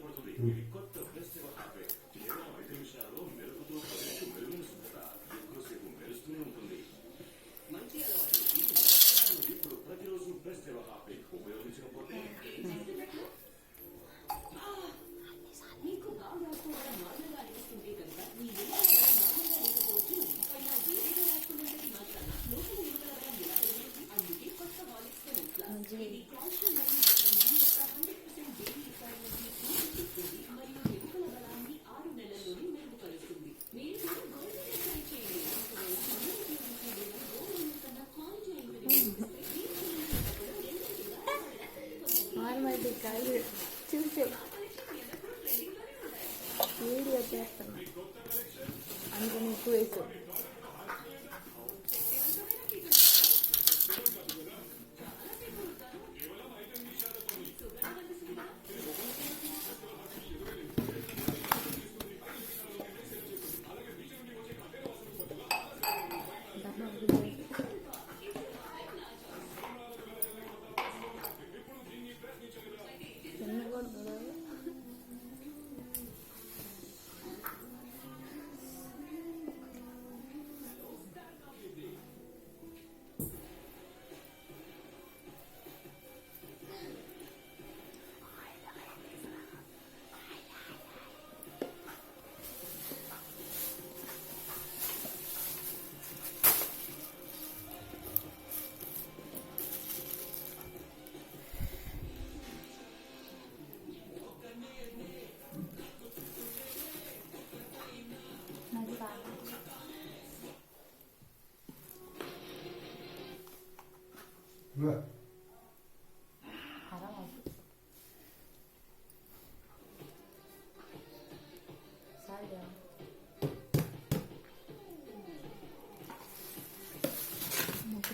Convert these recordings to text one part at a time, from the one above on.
Porto Rico. Normal కాదు చూసే video చేస్తున్నా. అందుకని ఎక్కువ వేసావు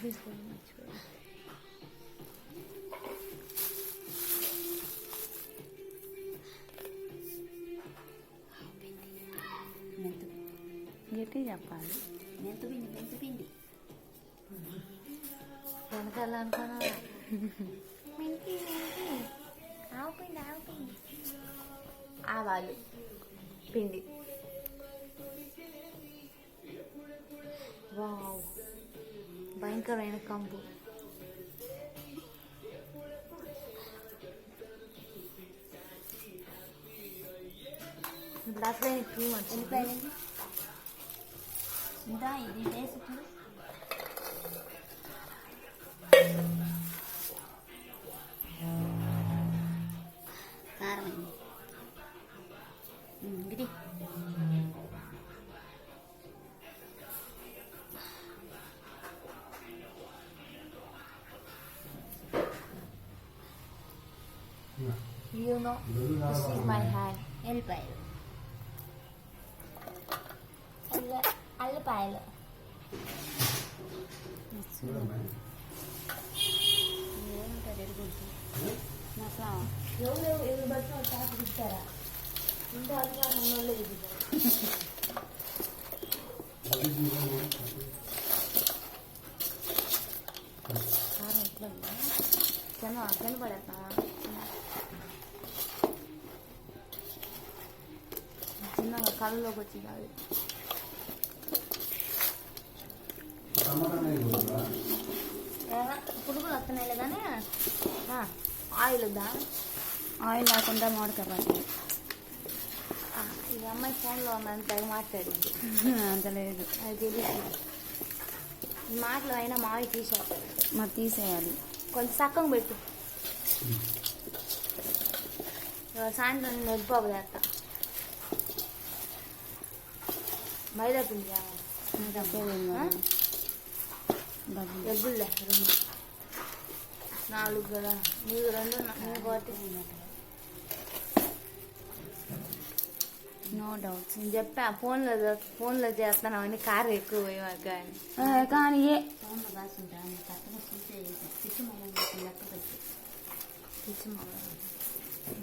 తీసుకోండి మర్చిపోయి మెంతు గట్టి చెప్పాలి మెంతు పిండి మెంతు పిండి వెనకాల అనుకున్నా మెంతి మెంతి ఆవు పిండి ఆవు పిండి ఆవాలు పిండి. వావ్. భయంకరమైన కంపు ఇప్పుడు అసలే క్రీమ్ వచ్చింది వెళ్ళిపోయింది ఇంకా ఇది వేసి చూడు కారమైంది ఇది you know this is my hand వెళ్ళిపోయారు అల్ల అల్లపాయలు ఏముంటుంది ఎరుగుద్ది మసాలా ఎవరు ఎవరు బట్టి ఒక టాప్ ఇస్తారా ఇంత అధికారం ఉన్నోళ్ళే ఇస్తారు కారం ఎట్లా ఉందా చిన్న అట్లని పడతా చిన్నగా కళ్ళలోకి వచ్చింది అది. పురుగులు వస్తున్నాయి కానీ ఆయిల్ వద్దా? ఆయిల్ లేకుండా మామిడికాయ పచ్చడి ఆ, ఈ అమ్మాయి ఫోన్లో ఉన్నంత తెగ మాట్లాడింది? అంత లేదు. అది తెలియదు. మాటలు అయినా మావి తీసావు మరి తీసేయాలి. కొంచెం చక్కగా పెట్టు. సాయంత్రం నొద్దుపాపు చేస్తా. మైదా పిండి? డబ్బులులే రెండు నాలుగు కదా నీకు రెండు నా- నీకు ఒకటి నో డౌట్స్ నేను చెప్పా ఫోన్లో ఫోన్లో చేస్తాను అవన్నీ కారు ఎక్కువ పోయేవారు కానీ కానీ ఏ ఫోన్లో మగ.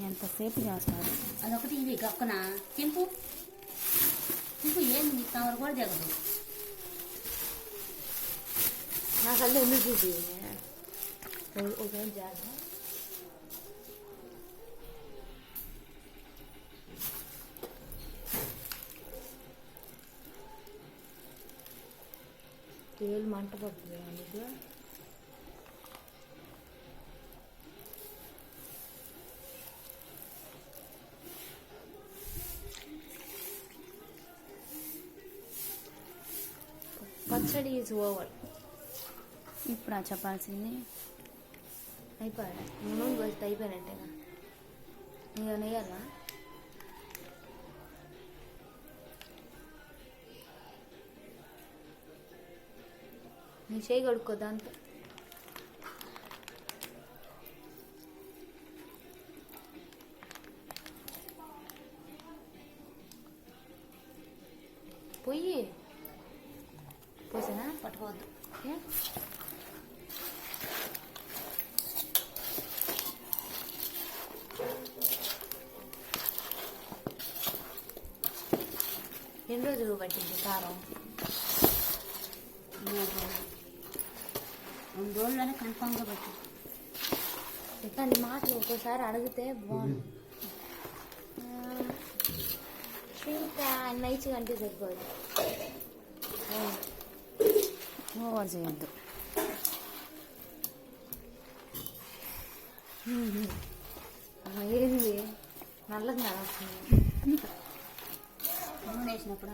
ఎంతసేపు చేస్తారు అదొకటి ఇవి గక్కున చింపు ಏನು ಅವ್ರಿಗೆ ಹೊಡೆದಾಗದು ನಾಗಲ್ಲೇ ಮುಗಿದ್ದೀವಿ ಹೋಗೋದು ಜಾಗ तेल मंट पक गया పచ్చడి ఈజ్ ఓవర్ ఇప్పుడు ఆ చెప్పాల్సింది అయిపోయా నూనె పోస్తే అయిపోయినట్టేనా ఇంకా నెయ్యాలా నీ చేయి కడుక్కో దాంతో. పొయ్యి. పోసానా? పట్టుకోవద్దు. ఏ? ఎన్ని రోజులు పట్టింది కారం? రెండు రోజుల్లోనే కన్ఫామ్గా పెట్టు కానీ మాటలు ఒక్కోసారి అడిగితే బాగుంది ఇంకా నైట్గా అంటే సరిపోదు. ఓవర్ చేయొద్దు ఏంది? నల్లగా నూనె వేసినప్పుడు